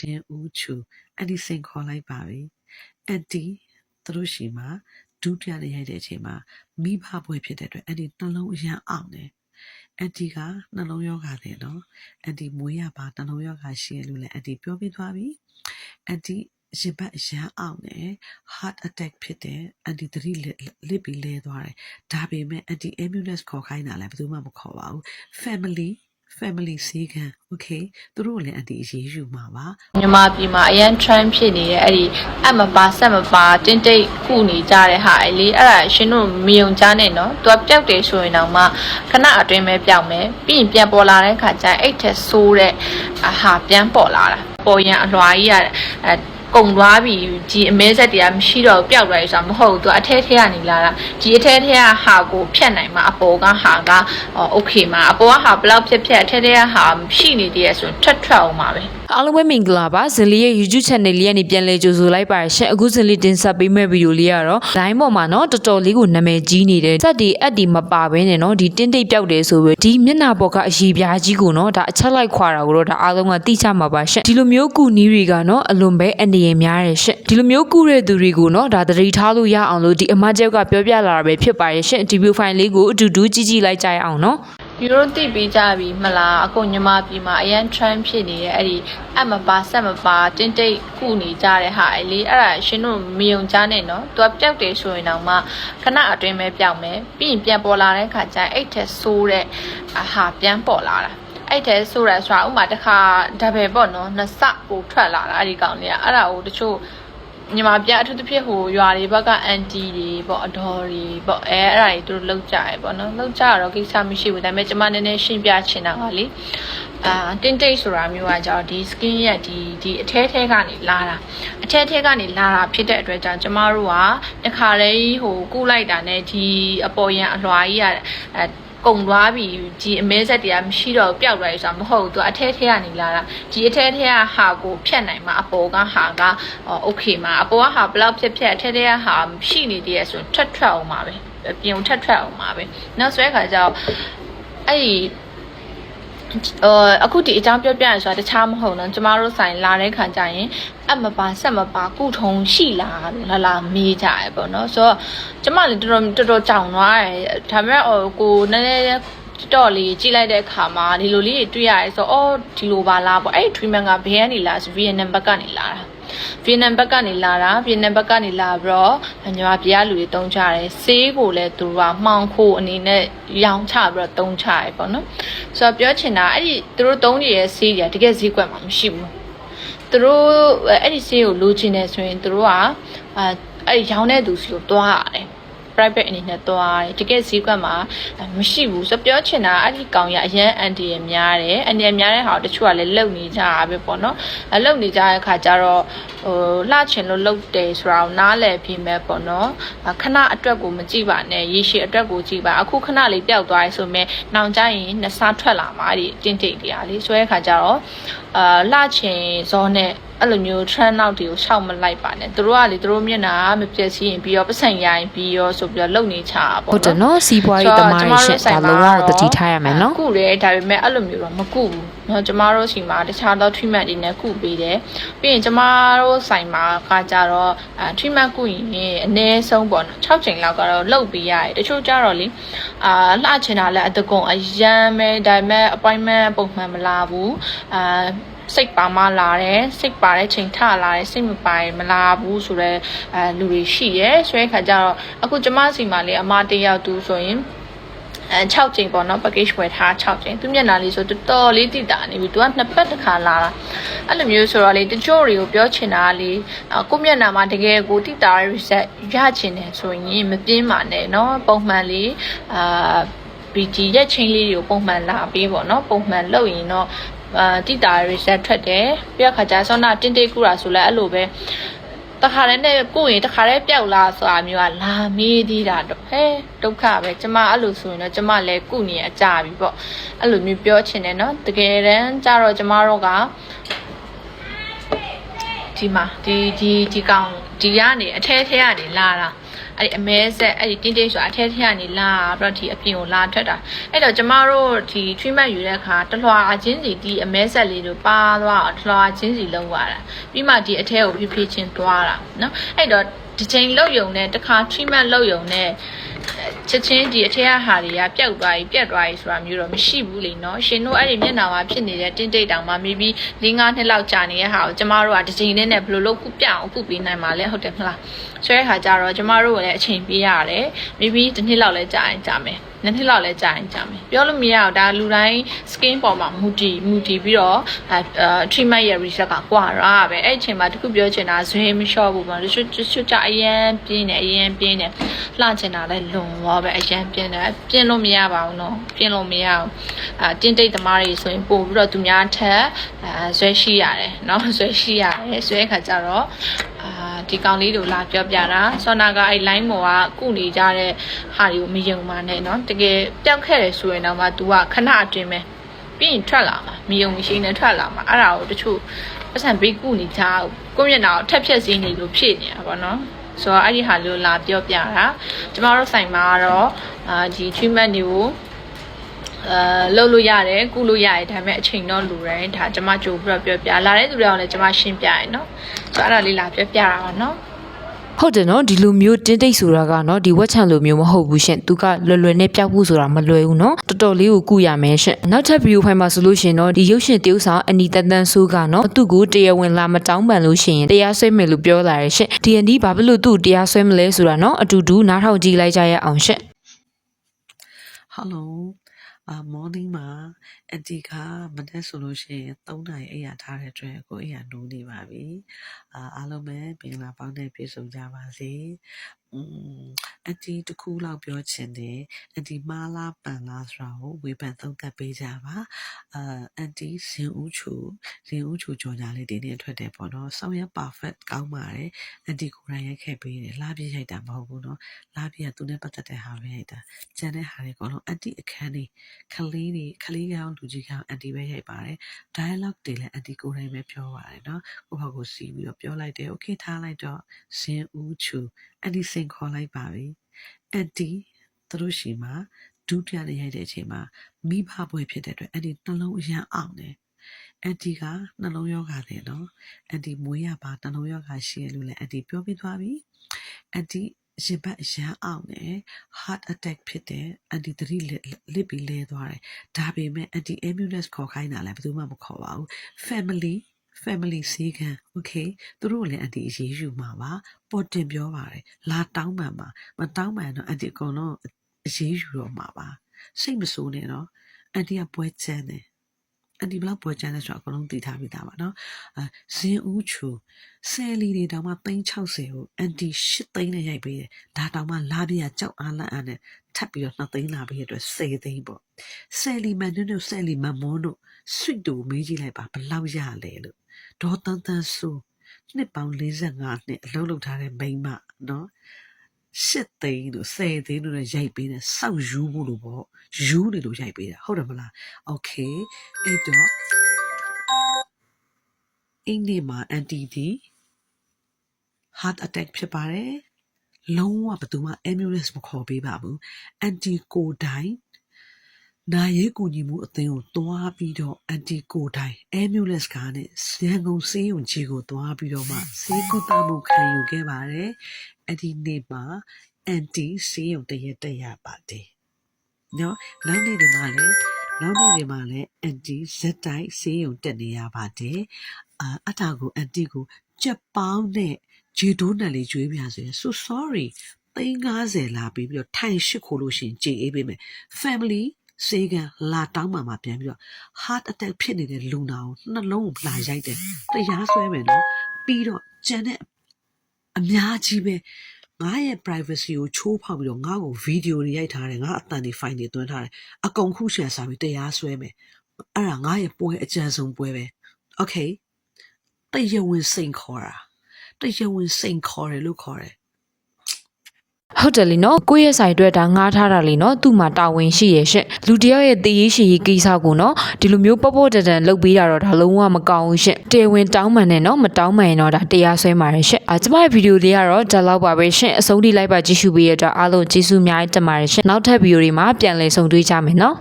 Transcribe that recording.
ရှင်ဦးချူအဲ့ဒီစင်ခေါ်လိုက်ပါပြီအန်တီသူတို့ရှိမှာဒုတိယနေ့ရိုက်တဲ့အချိန်မှာမိဘပွဲဖြစ်တဲ့အတွက်အဲ့ဒီနှလုံးအရန်အောင်တယ်အန်တီကနှလုံးယောဂါတယ်နော်အန်တီမွေးရပါနှလုံးယောဂါရှိရလို့လည်းအန်တီပြောပြသွားပြီအန်တီရင်ဘတ်အရန်အောင်တယ် heart attack ဖြစ်တယ်အန်တီသတိလစ်လစ်ပြီးလဲသွားတယ်ဒါပေမဲ့အန်တီ ambulance ခေါ်ခိုင်းတာလည်းဘယ်သူမှမခေါ်ပါဘူး family family စီကံ okay သူတို့ကိုလည်းအန်တီအရေးယူမှာပါမြန်မာပြည်မှာအရန် trend ဖြစ်နေတဲ့အဲ့ဒီအမပါဆက်မပါတင်းတိတ်ခုနေကြတဲ့ဟာအဲ့လေအဲ့ဒါရှင်တို့မယုံကြနဲ့နော်သူကပျောက်တယ်ဆိုရင်တော့မှခဏအတွင်းပဲပျောက်မယ်ပြီးရင်ပြန်ပေါ်လာတဲ့ခါကျရင်အဲ့ထက်ဆိုးတဲ့အဟာပြန်ပေါ်လာတာပေါ်ရင်အလွာကြီးရအဲ ကုံသွားပြီဒီအမဲဆက်တွေကမရှိတော့ဘူးပျောက်သွားပြီဆိုတာမဟုတ်ဘူးသူအထဲထဲကနေလာတာဒီအထဲထဲကဟာကိုဖြတ်နိုင်မှာအပေါ်ကဟာကโอเคမှာအပေါ်ကဟာဘလောက်ဖြစ်ဖြစ်အထဲထဲကဟာရှိနေသေးရဆိုရင်ထွက်ထွက်အောင်ပါပဲ အားလုံးပဲမင်္ဂလာပါဇလီရဲ့ YouTube channel လေးကနေပြန်လည်ကြိုဆိုလိုက်ပါရရှင်အခုဇလီတင်ဆက်ပေးမယ့်ဗီဒီယိုလေးကတော့ line ပေါ်မှာနော်တော်တော်လေးကိုနာမည်ကြီးနေတယ်စက်တီအက်တီမပါဘဲနဲ့နော်ဒီတင်းတိတ်ပြောက်တယ်ဆိုပြီးဒီမျက်နှာပေါ်ကအရေပြားကြီးကိုနော်ဒါအချက်လိုက်ခွာတာကိုတော့ဒါအားလုံးကသိချမှာပါရှင်ဒီလိုမျိုးကုနီးတွေကနော်အလွန်ပဲအနေရများတယ်ရှင်ဒီလိုမျိုးကုတဲ့သူတွေကိုနော်ဒါသတိထားလို့ရအောင်လို့ဒီအမကျောက်ကပြောပြလာတာပဲဖြစ်ပါရရှင်ဒီဗီဒီယိုဖိုင်လေးကိုအတူတူကြည့်ကြည့်လိုက်ကြရအောင်နော် ယူရိုတိပြီးကြပြီမလားအခုညီမပြည်မှာအရန် trend ဖြစ်နေတဲ့အဲ့ဒီအမပါဆက်မပါတင်းတိတ်ခုနေကြတဲ့ဟာအဲ့လေအဲ့ဒါရှင်တို့မယုံကြနဲ့နော်သူကပျောက်တယ်ဆိုရင်တော့မှခဏအတွင်းပဲပျောက်မယ်ပြီးရင်ပြန်ပေါ်လာတဲ့ခါကျရင်အဲ့ထက်ဆိုးတဲ့အဟာပြန်ပေါ်လာတာအဲ့ထဲဆိုရဆိုတာဥမာတစ်ခါဒါပဲပေါ့နော်နှစ်စပိုထွက်လာတာအဲ့ဒီကောင်လေးကအဲ့ဒါကိုတချို့ ညီမပြအထူးသဖြင့်ဟိုရွာတွေဘက်ကအန်တီတွေပေါ့အတော်တွေပေါ့အဲအဲ့ဒါတွေသူတို့လောက်ကြရပေါ့နော်လောက်ကြရတော့ကိစ္စမရှိဘူးဒါပေမဲ့ကျမနည်းနည်းရှင်းပြချင်တာကလေအာတင်းတိတ်ဆိုတာမျိုးကကြောင့်ဒီ skin ရဲ့ဒီဒီအထဲထဲကနေလာတာအထဲထဲကနေလာတာဖြစ်တဲ့အတွက်ကြောင့်ကျမတို့ကတခါလေးဟိုကုလိုက်တာနဲ့ဒီအပေါ်ရန်အလွှာကြီးရအဲ ကုံသွားပြီဒီအမဲဆက်တွေကမရှိတော့ပျောက်သွားပြီဆိုတာမဟုတ်ဘူးသူအထဲထဲကနေလာတာဒီအထဲထဲကဟာကိုဖြတ်နိုင်မှာအပေါ်ကဟာကโอเคမှာအပေါ်ကဟာဘလောက်ဖြစ်ဖြစ်အထဲထဲကဟာရှိနေသေးရဆိုရင်ထွက်ထွက်အောင်ပါပဲပြင်ထွက်ထွက်အောင်ပါပဲနောက်ဆိုတဲ့ခါကျတော့အဲ့ဒီ အော်အခုဒီအကြောင်းပြောပြရဆိုတာတခြားမဟုတ်တော့ကျမတို့ဆိုင်လာတဲ့ခါကျရင်အမပါဆက်မပါကုထုံရှိလားလို့လာလာမေးကြရပေါ့နော်ဆိုတော့ကျမလည်းတော်တော်တော်တော်ကြောင်သွားတယ်ဒါပေမဲ့ဟိုကိုနည်းနည်းတော့လေးကြည့်လိုက်တဲ့အခါမှာဒီလိုလေးတွေတွေ့ရတယ်ဆိုတော့အော်ဒီလိုပါလားပေါ့အဲ့ဒီ treatment ကဘယ်ကနေလာဆိုဗီယက်နမ်ဘက်ကနေလာတာဗီယက်နမ်ဘက်ကနေလာတာဗီယက်နမ်ဘက်ကနေလာပြီးတော့ညီမပြားလူတွေတုံးကြတယ်ဆေးကိုလည်းသူကမှောင်ခိုအနေနဲ့ရောင်းချပြီးတော့တုံးချရပေါ့နော် ဆိုတော့ပြောချင်တာအဲ့ဒီသူတို့တုံးနေတဲ့ဆေးတွေကတကယ်ဈေးကွက်မှာမရှိဘူးသူတို့အဲ့ဒီဆေးကိုလိုချင်တယ်ဆိုရင်သူတို့ကအဲအဲ့ဒီရောင်းတဲ့သူစီကိုတွားရတယ် private အနေနဲ့သွားတယ်တကယ်ဈေးကွက်မှာမရှိဘူးဆိုပြောချင်တာအဲ့ဒီကောင်ရအရန်အန်တီရများတယ်အန်တီရများတဲ့ဟာကိုတချို့ကလည်းလုံနေကြတာပဲပေါ့နော်အလုံနေကြတဲ့ခါကျတော့ဟိုလှချင်လို့လုံတယ်ဆိုတာကိုနားလည်ပြီးမဲ့ပေါ့နော်ခဏအတွက်ကိုမကြည့်ပါနဲ့ရေရှည်အတွက်ကိုကြည့်ပါအခုခဏလေးပျောက်သွားရဲဆိုမဲ့နောင်ကျရင်နှစ်ဆထွက်လာမှာဒီတင့်တိတ်တရားလေးဆိုတဲ့ခါကျတော့အာလှချင်ဇောနဲ့ အဲ့လိုမျိုး trend နောက်တွေကိုရှောက်မလိုက်ပါနဲ့သူတို့ကလေသူတို့မျက်နှာမပြည့်စည်ရင်ပြီးရောပတ်စံရိုင်းပြီးရောဆိုပြီးတော့လုံနေချာပေါ့ဟုတ်တယ်နော်စီးပွားရေးတမားရှင်ဒါလုံးဝတတိထားရမယ်နော်ကုတယ်ဒါပေမဲ့အဲ့လိုမျိုးတော့မကုဘူးနော်ကျမတို့စီမှာတခြားသော treatment တွေနဲ့ကုပေးတယ်ပြီးရင်ကျမတို့ဆိုင်မှာကကြတော့အဲ treatment ကုရင်အနည်းဆုံးပေါ့နော်6ချိန်လောက်ကတော့လုတ်ပေးရတယ်တချို့ကြတော့လေအာလှချင်တာလည်းအတကုံအရန်ပဲဒါပေမဲ့ appointment ပုံမှန်မလာဘူးအာ စိတ်ပါမှလာတယ်စိတ်ပါတဲ့ချိန်ထလာတယ်စိတ်မပါရင်မလာဘူးဆိုတော့အဲလူတွေရှိရဲဆိုတဲ့ခါကျတော့အခုကျမစီမှာလေအမတယောက်သူဆိုရင်အဲ6ကြိမ်ပေါ့နော် package ဝယ်ထား6ကြိမ်သူမျက်နှာလေးဆိုတော်တော်လေးတိတာနေပြီသူကနှစ်ပတ်တစ်ခါလာတာအဲ့လိုမျိုးဆိုတော့လေတချို့တွေကိုပြောချင်တာလေကိုမျက်နှာမှာတကယ်ကိုတိတာ reset ရချင်တယ်ဆိုရင်မပြင်းပါနဲ့နော်ပုံမှန်လေးအာ BG ရက်ချင်းလေးတွေကိုပုံမှန်လာပေးပေါ့နော်ပုံမှန်လုပ်ရင်တော့ အာတိတာ reset ထွက်တယ်ပြီးတော့ခါကျဆောနာတင်းတိတ်ကူတာဆိုလဲအဲ့လိုပဲတခါတည်းနဲ့ကိုယ့်ရင်တခါတည်းပျောက်လာဆိုတာမျိုးကလာမေးသေးတာတော့ဟဲဒုက္ခပဲကျမအဲ့လိုဆိုရင်တော့ကျမလည်းကုနေအကြပြီပေါ့အဲ့လိုမျိုးပြောချင်တယ်နော်တကယ်တမ်းကျတော့ကျမတို့ကဒီမှာဒီဒီဒီကောင်ဒီကနေအထဲထဲကနေလာတာ အဲ့ဒီအမဲဆက်အဲ့ဒီတင်းတင်းဆိုတာအထက်ထက်ကနေလာပြီးတော့ဒီအပြင်ကိုလာထွက်တာအဲ့တော့ကျမတို့ဒီ treatment ယူတဲ့အခါတလွှာချင်းစီဒီအမဲဆက်လေးတို့ပါသွားအောင်တလွှာချင်းစီလုံးသွားတာပြီးမှဒီအထက်ကိုဖြည်းဖြည်းချင်းသွားတာနော်အဲ့တော့ဒီချိန်လောက်ယုံနဲ့တစ်ခါ treatment လောက်ယုံနဲ့ ချက်ချင်းဒီအထက်ကဟာတွေကပျောက်သွားပြီပြက်သွားပြီဆိုတာမျိုးတော့မရှိဘူးလေနော်ရှင်တို့အဲ့ဒီမျက်နှာမှာဖြစ်နေတဲ့တင်းတိတ်တောင်မှ maybe ၄၅နှစ်လောက်ကြာနေတဲ့ဟာကိုကျမတို့ကဒီချိန်လေးနဲ့ဘယ်လိုလုပ်ခုပြအောင်ခုပေးနိုင်မှာလဲဟုတ်တယ်မလားဆိုတဲ့ခါကျတော့ကျမတို့ကလည်းအချိန်ပေးရတယ် maybe တစ်နှစ်လောက်လဲကြာရင်ကြာမယ် နှစ်နှစ်လောက်လဲကြာရင်ကြာမယ်ပြောလို့မရအောင်ဒါလူတိုင်း skin ပေါ်မှာမူတည်မူတည်ပြီးတော့အဲ treatment ရဲ့ result ကကွာတာပဲအဲ့အချိန်မှာတခုပြောချင်တာဇွေးမလျှော့ဘူးပေါ့တချို့တချို့ကြအရန်ပြင်းနေအရန်ပြင်းနေလှချင်တာလဲလွန်သွားပဲအရန်ပြင်းတယ်ပြင်းလို့မရပါဘူးနော်ပြင်းလို့မရအောင်အာတင်းတိတ်သမားတွေဆိုရင်ပို့ပြီးတော့သူများထက်အဲဇွဲရှိရတယ်နော်ဇွဲရှိရတယ်ဇွဲခါကြတော့အာ ဒီကောင်လေးတို့လာပြောပြတာဆောနာကအဲ့ line ပေါ်ကကုနေကြတဲ့ဟာတွေကိုမယုံပါနဲ့နော်တကယ်ပျောက်ခဲ့တယ်ဆိုရင်တော့မှ तू ကခဏအတွင်းပဲပြီးရင်ထွက်လာမှာမယုံမရှိနဲ့ထွက်လာမှာအဲ့ဒါကိုတချို့ပတ်စံဘေးကုနေကြကိုယ့်မျက်နှာကိုထက်ဖြက်စည်းနေလို့ဖြစ်နေတာပေါ့နော်ဆိုတော့အဲ့ဒီဟာလေးကိုလာပြောပြတာကျမတို့ဆိုင်မှာကတော့အာဒီ treatment တွေကို အဲလှုပ်လို့ရတယ်ကုလို့ရတယ်ဒါပေမဲ့အချိန်တော့လူတယ်ဒါကျမကြိုပြီးတော့ပြောပြလာတဲ့သူတွေကလည်းကျမရှင်းပြရယ်နော်ဆိုတော့အဲ့ဒါလေးလာပြောပြတာပါနော်ဟုတ်တယ်နော်ဒီလိုမျိုးတင်းတိတ်ဆိုတာကနော်ဒီဝက်ချန်လိုမျိုးမဟုတ်ဘူးရှင်သူကလွယ်လွယ်နဲ့ပျောက်ဖို့ဆိုတာမလွယ်ဘူးနော်တော်တော်လေးကိုကုရမယ်ရှင်နောက်ထပ်ဗီဒီယိုဖိုင်မှာဆိုလို့ရှင်နော်ဒီရုပ်ရှင်တရုပ်ဆောင်အနီတန်တန်ဆိုးကနော်သူ့ကိုတရားဝင်လာမတောင်းပန်လို့ရှိရင်တရားစွဲမယ်လို့ပြောလာတယ်ရှင်ဒီအန်ဒီဘာဖြစ်လို့သူ့ကိုတရားစွဲမလဲဆိုတာနော်အတူတူနားထောင်ကြည့်လိုက်ကြရအောင်ရှင် Hello အာ morning မှာအန်တီကမနေ့ဆိုလို့ရှိရင်3နာရီအိပ်ရထားတဲ့အတွက်ကိုအိပ်ရနိုးနေပါပြီအာအားလုံးပဲပင်လာပေါင်းနဲ့ပြည့်စုံကြပါစေ อืมအတီးတစ်ခုလောက်ပြောချင်တယ်အတီးမာလာပန်လားဆိုတာကိုဝေဖန်သုံးသပ်ပေးကြပါအာအတီးဇင်ဦးချူဇင်ဦးချူကြော်ညာလေးတင်နေထွက်တယ်ပေါ့နော်ဆောင်းရ perfect ကောင်းပါတယ်အတီးကိုယ်တိုင်ရိုက်ခဲ့ပေးတယ်လာပြရိုက်တာမဟုတ်ဘူးနော်လာပြကသူနဲ့ပတ်သက်တဲ့ဟာပဲရိုက်တာကျန်တဲ့ဟာတွေကတော့အတီးအခန်းတွေခလေးတွေခလေးကောင်လူကြီးကောင်အတီးပဲရိုက်ပါတယ် dialogue တွေလည်းအတီးကိုယ်တိုင်ပဲပြောပါတယ်နော်ကိုယ့်ဘာကိုစီးပြီးတော့ပြောလိုက်တယ် okay ထားလိုက်တော့ဇင်ဦးချူ အန်တီစင်ခေါ်လိုက်ပါပြီအန်တီသူတို့ရှိမှာဒုတိယနေ့ရိုက်တဲ့အချိန်မှာမိဘဘွယ်ဖြစ်တဲ့အတွက်အန်တီနှလုံးအရန်အောင်တယ်အန်တီကနှလုံးယောဂတယ်နော်အန်တီမွေးရပါနှလုံးယောဂရှိရလို့လည်းအန်တီပြောပြသွားပြီအန်တီရင်ဘတ်အရန်အောင်တယ် heart attack ဖြစ်တယ်အန်တီသတိလစ်လစ်ပြီးလဲသွားတယ်ဒါပေမဲ့ anti ambulance ခေါ်ခိုင်းတာလည်းဘယ်သူမှမခေါ်ပါဘူး family family ဈေးခံ okay သူတို့လည်းအန်တီအရေးယူမှာပါပေါ်တင်ပြောပါတယ်လာတောင်းပန်ပါမတောင်းပန်တော့အန်တီအကုန်လုံးအရေးယူတော့မှာပါစိတ်မဆိုးနဲ့တော့အန်တီကပွဲချမ်းတယ်အန်တီဘလောက်ပွဲချမ်းလဲဆိုတော့အကုန်လုံးသိထားပြီးသားပါနော်ဇင်ဦးချူဆယ်လီတွေတောင်မှ360ကိုအန်တီ8သိန်းနဲ့ရိုက်ပေးတယ်ဒါတောင်မှလာပြကြောက်အားလန့်အားနဲ့ထပ်ပြီးတော့2သိန်းလာပေးရအတွက်10သိန်းပေါ့ဆယ်လီမန်တို့ဆယ်လီမန်မွန်းတို့ဆွစ်တူမေးကြည့်လိုက်ပါဘလောက်ရလဲလို့ ဒေါ်တန်းတန်းဆူနှစ်ပေါင်း45နှစ်အလုပ်လုပ်ထားတဲ့မိန်းမเนาะရှစ်သိန်းတို့ဆယ်သိန်းတို့နဲ့ရိုက်ပေးတယ်စောက်ယူဖို့လို့ပေါ့ယူနေလို့ရိုက်ပေးတာဟုတ်တယ်မလားโอเคအဲ့တော့အင်းဒီမှာအန်တီဒီ heart attack ဖြစ်ပါတယ်လုံးဝဘယ်သူမှ ambulance မခေါ်ပေးပါဘူးအန်တီကိုတိုင် နာရဲကူညီမှုအသင်းကိုတွားပြီးတော့အန်တီကိုတိုင် ambulance ကားနဲ့ရန်ကုန်စေးရုံကြီးကိုတွားပြီးတော့မှစေးကုသမှုခံယူခဲ့ပါတယ်အဲ့ဒီနေ့မှာအန်တီစေးရုံတရက်တက်ရပါတယ်နော်နောက်နေ့ဒီမှာလည်းနောက်နေ့ဒီမှာလည်းအန်တီဇက်တိုက်စေးရုံတက်နေရပါတယ်အာအတားကိုအန်တီကိုကြက်ပေါင်းနဲ့ဂျီဒိုးနယ်လေးကျွေးပြဆိုရင် so sorry 350လာပြီးပြီးတော့ထိုင်ရှိခိုးလို့ရှရင်ကြေအေးပေးမယ် family စေကံလာတောင်းမှမှပြန်ပြီးတော့ heart attack ဖြစ်နေတဲ့လူနာကိုနှလုံးကိုလာရိုက်တယ်တရားစွဲမယ်နော်ပြီးတော့ကျန်တဲ့အများကြီးပဲငါရဲ့ privacy ကိုချိုးဖောက်ပြီးတော့ငါ့ကိုဗီဒီယိုတွေရိုက်ထားတယ်ငါအတန်တွေ file တွေသွင်းထားတယ်အကုန်ခုရှယ်စာပြီးတရားစွဲမယ်အဲ့ဒါငါရဲ့ပွဲအကြံဆုံးပွဲပဲ okay တရားဝင်စိန်ခေါ်တာတရားဝင်စိန်ခေါ်တယ်လို့ခေါ်တယ် ဟုတ်တယ်လीနော်ကိုယ့်ရဲ့ဆိုင်အတွက်ဒါငားထားတာလीနော်သူ့မှာတာဝန်ရှိရဲ့ရှင့်လူတစ်ယောက်ရဲ့တည်ရေးရှိရေးကိစ္စကိုနော်ဒီလိုမျိုးပေါ့ပေါ့တန်တန်လုပ်ပေးတာတော့ဒါလုံးဝမကောင်းဘူးရှင့်တေဝင်တောင်းပန်နဲ့နော်မတောင်းပန်ရင်တော့ဒါတရားစွဲမှာရရှင့်အာကျမရဲ့ဗီဒီယိုလေးကတော့ဒါလောက်ပါပဲရှင့်အဆုံးထိလိုက်ပါကြည့်ရှုပေးရတဲ့အတွက်အားလုံးကျေးဇူးအများကြီးတင်ပါတယ်ရှင့်နောက်ထပ်ဗီဒီယိုတွေမှာပြန်လည်ဆုံတွေ့ကြမယ်နော်